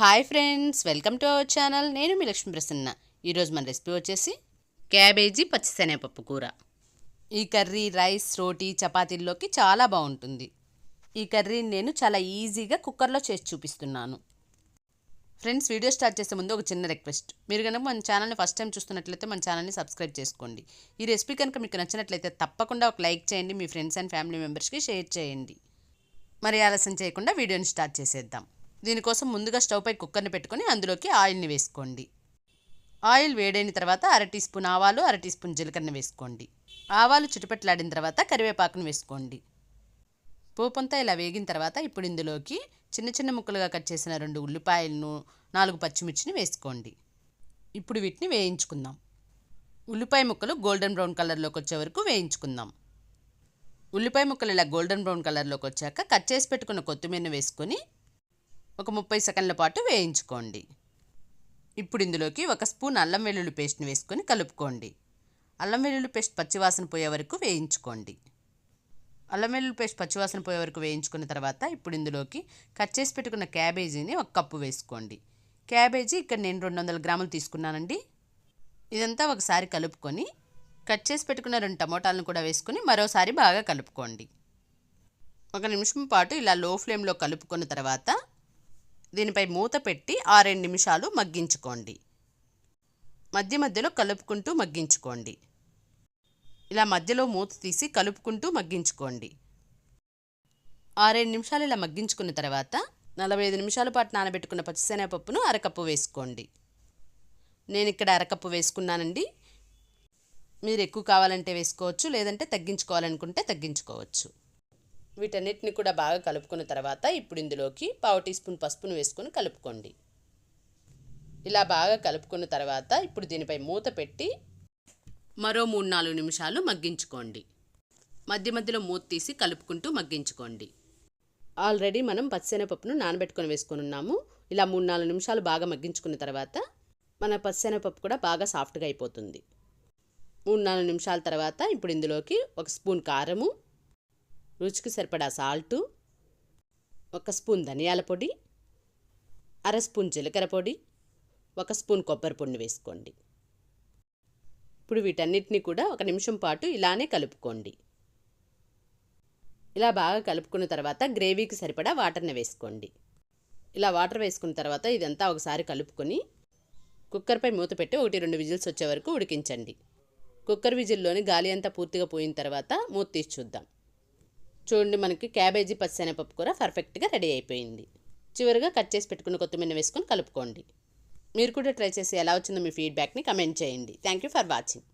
Hi friends welcome to our channel. నేను మీ లక్ష్మీ ప్రసన్న. ఈరోజు మన రెసిపీ వచ్చేసి క్యాబేజీ పచ్చిశనగపప్పు కూర. ఈ కర్రీ రైస్ రోటీ చపాతీల్లోకి చాలా బాగుంటుంది. ఈ కర్రీని నేను చాలా ఈజీగా కుక్కర్లో చేసి చూపిస్తున్నాను. ఫ్రెండ్స్ వీడియో స్టార్ట్ చేసే ముందు ఒక చిన్న రిక్వెస్ట్. మీరు కనుక మన ఛానల్ని ఫస్ట్ టైం చూస్తున్నట్లయితే మన ఛానల్ని సబ్స్క్రైబ్ చేసుకోండి. ఈ రెసిపీ కనుక మీకు నచ్చినట్లయితే తప్పకుండా ఒక లైక్ చేయండి మీ ఫ్రెండ్స్ అండ్ ఫ్యామిలీ మెంబర్స్కి షేర్ చేయండి. మరి ఆలస్యం చేయకుండా వీడియోని స్టార్ట్ చేసేద్దాం. దీనికోసం ముందుగా స్టవ్ పై కుక్కర్ని పెట్టుకొని అందులోకి ఆయిల్ని వేసుకోండి. ఆయిల్ వేడైన తర్వాత అర టీ స్పూన్ ఆవాలు అర టీ స్పూన్ జీలకర్ర వేసుకోండి. ఆవాలు చుట్టుపెట్టలాడిన తర్వాత కరివేపాకును వేసుకోండి. పోపంతా ఇలా వేగిన తర్వాత ఇప్పుడు ఇందులోకి చిన్న చిన్న ముక్కలుగా కట్ చేసిన రెండు ఉల్లిపాయలను నాలుగు పచ్చిమిర్చిని వేసుకోండి. ఇప్పుడు వీటిని వేయించుకుందాం. ఉల్లిపాయ ముక్కలు గోల్డెన్ బ్రౌన్ కలర్లోకి వచ్చే వరకు వేయించుకుందాం. ఉల్లిపాయ ముక్కలు ఇలా గోల్డెన్ బ్రౌన్ కలర్లోకి వచ్చాక కట్ చేసి పెట్టుకున్న కొత్తిమీరని వేసుకొని ఒక ముప్పై సెకండ్ల పాటు వేయించుకోండి. ఇప్పుడు ఇందులోకి ఒక స్పూన్ అల్లం వెల్లుల్లి పేస్ట్ని వేసుకొని కలుపుకోండి. అల్లం వెల్లుల్లి పేస్ట్ పచ్చివాసన పోయే వరకు వేయించుకోండి. అల్లం వెల్లుల్లి పేస్ట్ పచ్చివాసన పోయే వరకు వేయించుకున్న తర్వాత ఇప్పుడు ఇందులోకి కట్ చేసి పెట్టుకున్న క్యాబేజీని ఒక కప్పు వేసుకోండి. క్యాబేజీ ఇక్కడ నేను రెండు వందల గ్రాములు తీసుకున్నానండి. ఇదంతా ఒకసారి కలుపుకొని కట్ చేసి పెట్టుకున్న రెండు టమోటాలను కూడా వేసుకొని మరోసారి బాగా కలుపుకోండి. ఒక నిమిషం పాటు ఇలా లో ఫ్లేమ్లో కలుపుకున్న తర్వాత దీనిపై మూత పెట్టి ఆరేడు నిమిషాలు మగ్గించుకోండి. మధ్య మధ్యలో కలుపుకుంటూ మగ్గించుకోండి. ఇలా మధ్యలో మూత తీసి కలుపుకుంటూ మగ్గించుకోండి. ఆరేడు నిమిషాలు ఇలా మగ్గించుకున్న తర్వాత నలభై ఐదు నిమిషాల పాటు నానబెట్టుకున్న పచ్చిశనగపప్పును అరకప్పు వేసుకోండి. నేను ఇక్కడ అరకప్పు వేసుకున్నానండి. మీరు ఎక్కువ కావాలంటే వేసుకోవచ్చు లేదంటే తగ్గించుకోవాలనుకుంటే తగ్గించుకోవచ్చు. వీటన్నిటిని కూడా బాగా కలుపుకున్న తర్వాత ఇప్పుడు ఇందులోకి పావు టీ స్పూన్ పసుపును వేసుకొని కలుపుకోండి. ఇలా బాగా కలుపుకున్న తర్వాత ఇప్పుడు దీనిపై మూత పెట్టి మరో మూడు నాలుగు నిమిషాలు మగ్గించుకోండి. మధ్య మధ్యలో మూత తీసి కలుపుకుంటూ మగ్గించుకోండి. ఆల్రెడీ మనం పచ్చిశనగపప్పును నానబెట్టుకొని వేసుకొని ఉన్నాము. ఇలా మూడు నాలుగు నిమిషాలు బాగా మగ్గించుకున్న తర్వాత మన పచ్చిశనగపప్పు కూడా బాగా సాఫ్ట్గా అయిపోతుంది. మూడు నాలుగు నిమిషాల తర్వాత ఇప్పుడు ఇందులోకి ఒక స్పూన్ కారము రుచికి సరిపడా సాల్టు ఒక స్పూన్ ధనియాల పొడి అర స్పూన్ జీలకర్ర పొడి ఒక స్పూన్ కొబ్బరి పొడిని వేసుకోండి. ఇప్పుడు వీటన్నిటిని కూడా ఒక నిమిషం పాటు ఇలానే కలుపుకోండి. ఇలా బాగా కలుపుకున్న తర్వాత గ్రేవీకి సరిపడా వాటర్ని వేసుకోండి. ఇలా వాటర్ వేసుకున్న తర్వాత ఇదంతా ఒకసారి కలుపుకొని కుక్కర్పై మూత పెట్టి ఒకటి రెండు విజిల్స్ వచ్చే వరకు ఉడికించండి. కుక్కర్ విజిల్లోని గాలి అంతా పూర్తిగా పోయిన తర్వాత మూత తీసి చూద్దాం. చూడండి మనకి క్యాబేజీ పచ్చిశనగపప్పు కూర పర్ఫెక్ట్గా రెడీ అయిపోయింది. చివరిగా కట్ చేసి పెట్టుకున్న కొత్తిమీర వేసుకొని కలుపుకోండి. మీరు కూడా ట్రై చేసి ఎలా వచ్చిందో మీ ఫీడ్బ్యాక్ని కమెంట్ చేయండి. Thank you for watching